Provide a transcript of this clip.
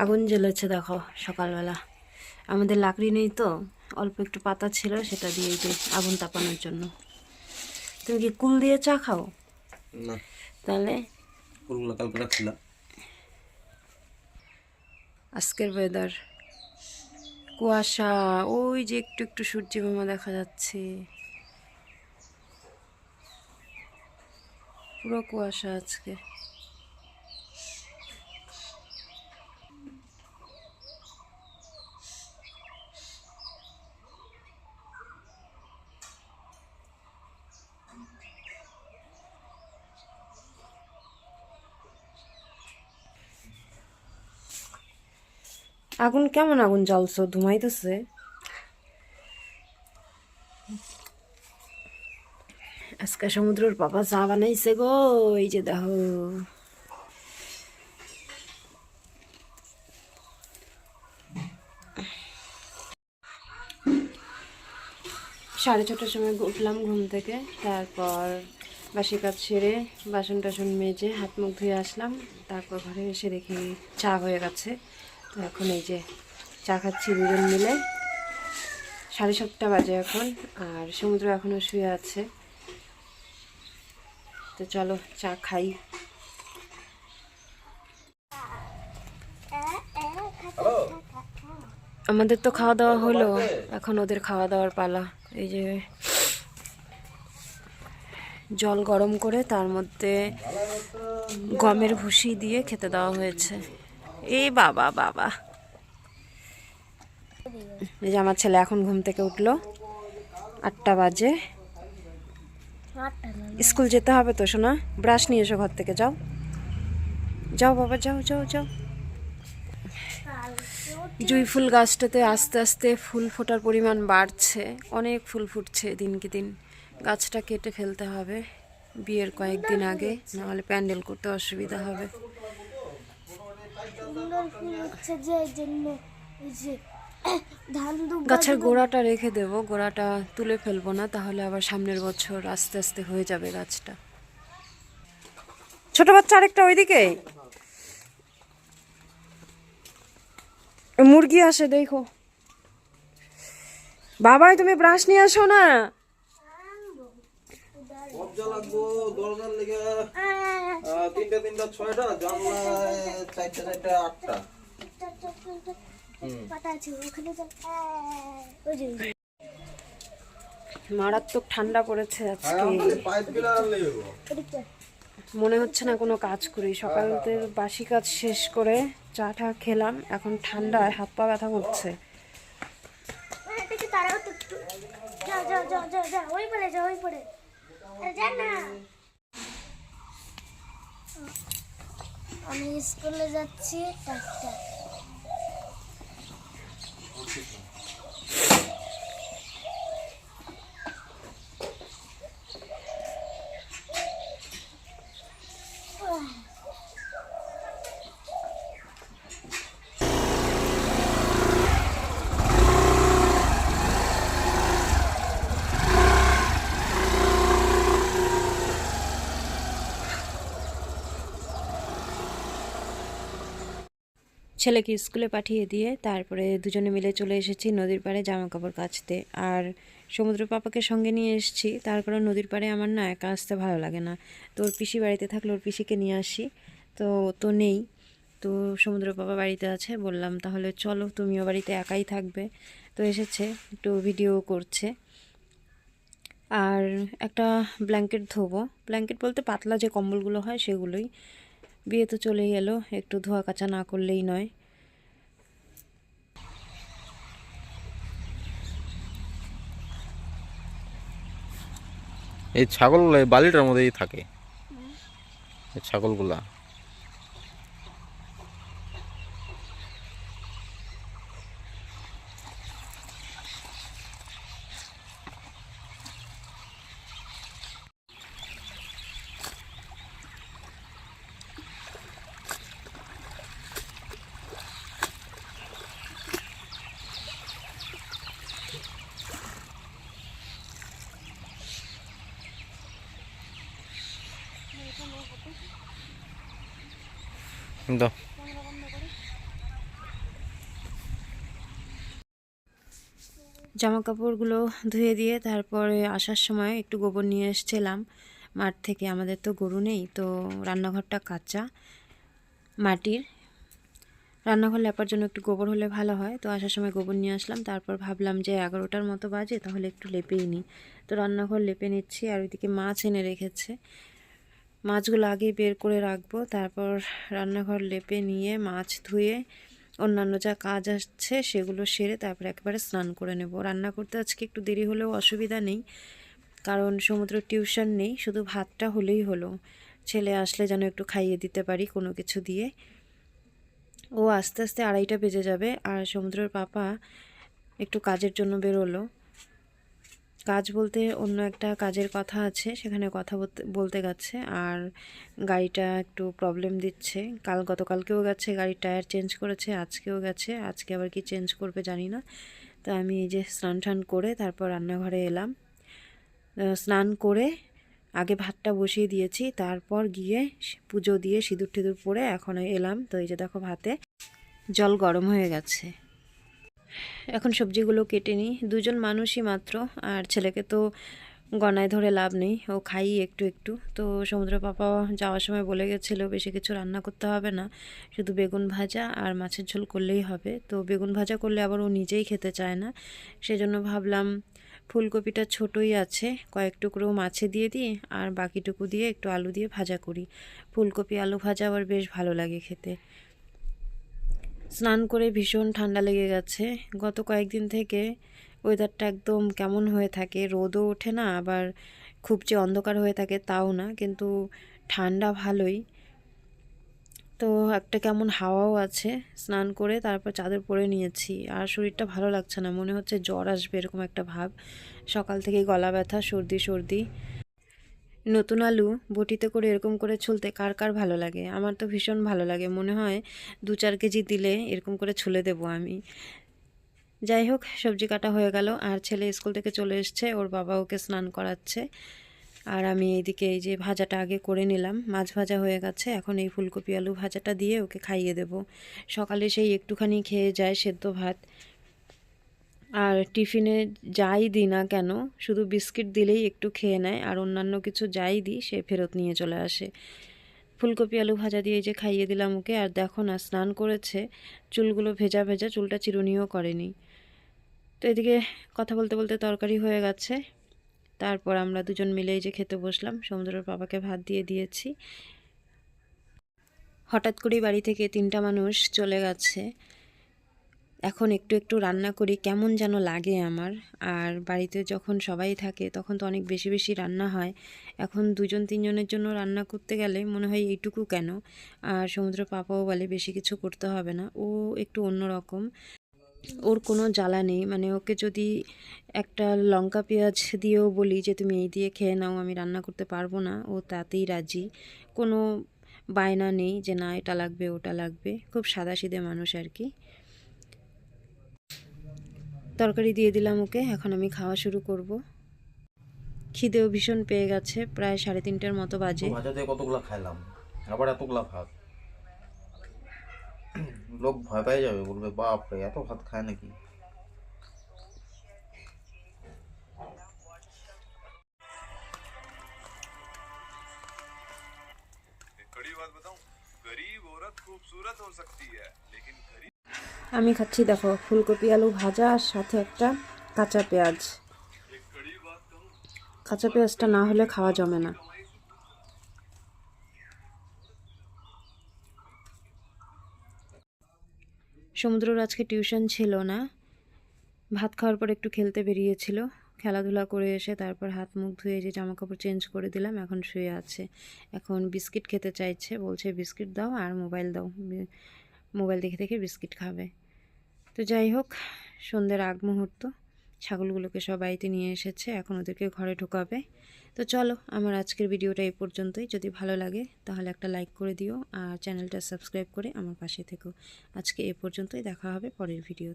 আগুন জ্বলেছে দেখো সকালবেলা। আমাদের লাকড়ি নেই তো অল্প একটু পাতা ছিল সেটা দিয়ে যে আগুন তাপানোর জন্য। তুমি কি কুল দিয়ে চা খাও? না। তাহলে? ফুলগুলো কালকে রাখছিলাম। আজকের ওয়েদার কুয়াশা ওই যে একটু একটু সূর্য মামা দেখা যাচ্ছে। পুরো কুয়াশা আজকে। আগুন কেমন আগুন জ্বলছো? ধুমাইতেছে আজকে সমুদ্রের বাবা চা বানাইছে গো, এই যে দেখো। সাড়ে ছটার সময় উঠলাম ঘুম থেকে, তারপর বাসি কাজ সেরে বাসন টাসন মেজে হাত মুখ ধুয়ে আসলাম, তারপর ঘরে এসে দেখি চা হয়ে গেছে। তো এখন এই যে চা খাচ্ছি দুজন মিলে। সাড়ে সাতটা বাজে এখন, আর সমুদ্র এখনও শুয়ে আছে। তো চলো চা খাই। আমাদের তো খাওয়া দাওয়া হলো, এখন ওদের খাওয়া দাওয়ার পালা। এই যে জল গরম করে তার মধ্যে গমের ভুসি দিয়ে খেতে দেওয়া হয়েছে। এই বাবা বাবা। এই যে আমার ছেলে এখন ঘুম থেকে উঠল। আটটা বাজে। স্কুল যেতে হবে তো শোনা ব্রাশ নিয়ে এসো ঘর থেকে, যাও। যাও বাবা, যাও যাও যাও। জুই ফুল গাছটাতে আস্তে আস্তে ফুল ফোটার পরিমাণ বাড়ছে। অনেক ফুল ফুটছে দিনকে দিন। গাছটা কেটে ফেলতে হবে বিয়ের কয়েকদিন আগে, নাহলে প্যান্ডেল করতে অসুবিধা হবে। সুন্দর ফুল হচ্ছে যে জন্য যে গাছের গোড়াটা রেখে দেবো গোড়াটা তুলে ফেলব না তাহলে আবার সামনের বছর আস্তে আস্তে হয়ে যাবে গাছটা। ছোট বাচ্চা আরেকটা ওইদিকে? মুরগি আসে দেখো। বাবাই তুমি ব্রাশ নিয়ে আসো না? লাগবো দরজার লেগে। তিনটা তিনটা ছয়টা চারটা চারটা আটটা। মারাত্মক ঠান্ডা পড়েছে আজকে। লেগে ওদিকটা। মনে হচ্ছে না কোনো কাজ করি। সকালতে বাসি কাজ শেষ করে চা টা খেলাম এখন ঠান্ডায় হাত পা ব্যথা করছে। যাও যাও যাও যাও ওই যাও ওই যা না। আমি স্কুলে যাচ্ছি টাটা ছেলেকে স্কুলে পাঠিয়ে দিয়ে তারপরে দুজনে মিলে চলে এসেছি নদীর পাড়ে জামা কাপড় কাচতে। আর সমুদ্র পাপাকে সঙ্গে নিয়ে এসেছি। তার কারণ নদীর পাড়ে আমার না একা আসতে ভালো লাগে না। তো ওর পিসি বাড়িতে থাকলে ওর পিসিকে নিয়ে আসি। তো তো নেই। তো সমুদ্র পাপা বাড়িতে আছে। বললাম, তাহলে চলো, তুমিও বাড়িতে একাই থাকবে। তো এসেছে, একটু ভিডিও করছে। আর একটা ব্ল্যাঙ্কেট ধোবো। ব্ল্যাঙ্কেট বলতে পাতলা যে কম্বলগুলো হয় সেগুলোই। বিয়ে তো চলেই এলো, একটু ধোয়া কাচা না করলেই নয়। এই ছাগল বালিটার মধ্যেই থাকে। ছাগলগুলা। দাও। জামা কাপড়গুলো ধুয়ে দিয়ে তারপরে আসার সময় একটু গোবর নিয়ে এসছিলাম। মাঠ থেকে আমাদের তো গরু নেই, তো রান্নাঘরটা কাঁচা, মাটির। রান্নাঘর লেপার জন্য একটু গোবর হলে ভালো হয়, তো আসার সময় গোবর নিয়ে আসলাম। তারপর ভাবলাম যে এগারোটার মতো বাজে, তাহলে একটু লেপেই নিই তো রান্নাঘর লেপে নিচ্ছি, আর ওইদিকে মাছ এনে রেখেছে। মাছগুলো আগে বের করে রাখব। তারপর রান্নাঘর লেপে নিয়ে মাছ ধুয়ে অন্যান্য যা কাজ আসছে সেগুলো সেরে তারপর একেবারে স্নান করে নেব। রান্না করতে আজকে একটু দেরি হলেও অসুবিধা নেই, কারণ সমুদ্র টিউশন নেই, শুধু ভাতটা হলেই হলো। ছেলে আসলে যেন একটু খাইয়ে দিতে পারি কোনো কিছু দিয়ে। ও আস্তে আস্তে আড়াইটা বেজে যাবে আর সমুদ্রের পাপা একটু কাজের জন্য বেরোলো। কাজ বলতে অন্য একটা কাজের কথা আছে, সেখানে কথা বলতে গেছে। আর গাড়িটা একটু প্রবলেম দিচ্ছে। কাল গতকালকেও গেছে, গাড়ির টায়ার চেঞ্জ করেছে, আজকেও গেছে। আজকে আবার কি চেঞ্জ করবে জানি না। তো আমি এই যে স্নান টান করে তারপর রান্নাঘরে এলাম। স্নান করে আগে ভাতটা বসিয়ে দিয়েছি, তারপর গিয়ে পুজো দিয়ে সিঁদুর টিঁদুর পরে এখন এলাম। তো এই যে দেখো ভাতে জল গরম হয়ে গেছে। এখন সবজিগুলো কেটে নিই। দুজন মানুষই মাত্র, আর ছেলেকে তো গনায় ধরে লাভ নেই। ও খাই একটু একটু। তো সমুদ্র পাপা যাওয়ার সময় বলে গেছিল, বেশি কিছু রান্না করতে হবে না। শুধু বেগুন ভাজা আর মাছের ঝোল করলেই হবে। তো বেগুন ভাজা করলে আবার ও নিজেই খেতে চায় না। সেজন্য ভাবলাম, ফুলকপিটা ছোটই আছে, কয়েক টুকরো মাছে দিয়ে দিই, আর বাকিটুকু দিয়ে একটু আলু দিয়ে ভাজা করি। ফুলকপি আলু ভাজা আবার বেশ ভালো লাগে খেতে। স্নান করে ভীষণ ঠান্ডা লেগে গেছে। গত কয়েকদিন থেকে ওয়েদারটা একদম কেমন হয়ে থাকে। রোদও ওঠে না, আবার খুব যে অন্ধকার হয়ে থাকে তাও না, কিন্তু ঠান্ডা ভালোই। তো একটা কেমন হাওয়াও আছে, স্নান করে তারপর চাদর পরে নিয়েছি। আর শরীরটা ভালো লাগছে না, মনে হচ্ছে জ্বর আসবে এরকম একটা ভাব। সকাল থেকে গলা ব্যথা, সর্দি সর্দি। নতুন আলু বটিতে করে এরকম করে ছুলতে কার কার ভালো লাগে? আমার তো ভীষণ ভালো লাগে। মনে হয় দু চার কেজি দিলে এরকম করে ছুলে দেবো আমি। যাই হোক, সবজি কাটা হয়ে গেল। আর ছেলে স্কুল থেকে চলে এসছে। ওর বাবা ওকে স্নান করাচ্ছে। আর আমি এইদিকে এই যে ভাজাটা আগে করে নিলাম। মাছ ভাজা হয়ে গেছে। এখন এই ফুলকপি আলু ভাজাটা দিয়ে ওকে খাইয়ে দেব। সকালে সেই একটুখানি খেয়ে যায় সেদ্ধ ভাত। আর টিফিনে যাই দিই না কেন, শুধু বিস্কিট দিলেই একটু খেয়ে নেয়, আর অন্যান্য কিছু যাই দিই, সে ফেরত নিয়ে চলে আসে। ফুলকপি, আলু ভাজা দিয়ে যে খাইয়ে দিলাম ওকে, আর দেখো না, স্নান করেছে, চুলগুলো ভেজা ভেজা, চুলটা চিরুনিও করেনি। তো এদিকে কথা বলতে বলতে তরকারি হয়ে গেছে। তারপর আমরা দুজন মিলে যে খেতে বসলাম, সমুদ্রের বাবাকে ভাত দিয়ে দিয়েছি। হঠাৎ করেই বাড়ি থেকে তিনটা মানুষ চলে গেছে। এখন একটু একটু রান্না করি, কেমন যেন লাগে আমার। আর বাড়িতে যখন সবাই থাকে, তখন তো অনেক বেশি বেশি রান্না হয়। এখন দুজন, তিনজনের জন্য রান্না করতে গেলে মনে হয় এইটুকু কেন? আর সমুদ্র পাপাও বলে বেশি কিছু করতে হবে না। ও একটু অন্যরকম ওর কোনো জ্বালা নেই। মানে ওকে যদি একটা লঙ্কা পেঁয়াজ দিয়েও বলি যে, তুমি এই দিয়ে খেয়ে নাও, আমি রান্না করতে পারব না। ও তাতেই রাজি। কোনো বায়না নেই যে, না, এটা লাগবে, ওটা লাগবে। খুব সাদাসিধে মানুষ আর কি। তরকারি দিয়ে দিলাম ওকে এখন আমি খাওয়া শুরু করব খিদেও ভীষণ পেয়ে গেছে প্রায় সাড়ে তিনটের মতো বাজে ভাজা দিয়ে কতগুলা খাইলাম আবার এতগুলা ভাত লোক ভয় পেয়ে যাবে বলবে বাপ রে এত ভাত খায় নাকি एक कड़ी बात बताऊं गरीब औरत खूबसूरत हो सकती है लेकिन गरीब আমি খাচ্ছি, দেখো, ফুলকপি, আলু ভাজা, আর সাথে একটা কাঁচা পেঁয়াজ। কাঁচা পেঁয়াজটা না হলে খাওয়া জমে না। সমুদ্রর আজকে টিউশন ছিল না। ভাত খাওয়ার পর একটু খেলতে বেরিয়েছিল। খেলাধুলা করে এসে তারপর হাত মুখ ধুয়ে যে জামা কাপড় চেঞ্জ করে দিলাম, এখন শুয়ে আছে। এখন বিস্কিট খেতে চাইছে, বলছে বিস্কিট দাও আর মোবাইল দাও। মোবাইল দেখে দেখে বিস্কিট খাবে। তো যাই হোক, সন্ধ্যের আগ মুহূর্ত। ছাগলগুলোকে সব বাড়িতে নিয়ে এসেছে, এখন ওদেরকে ঘরে ঢোকাবে। তো চলো, আমার আজকের ভিডিওটা এই পর্যন্তই। যদি ভালো লাগে, তাহলে একটা লাইক করে দিও আর চ্যানেলটা সাবস্ক্রাইব করে আমার পাশে থেকো। আজকে এ পর্যন্তই, দেখা হবে পরের ভিডিও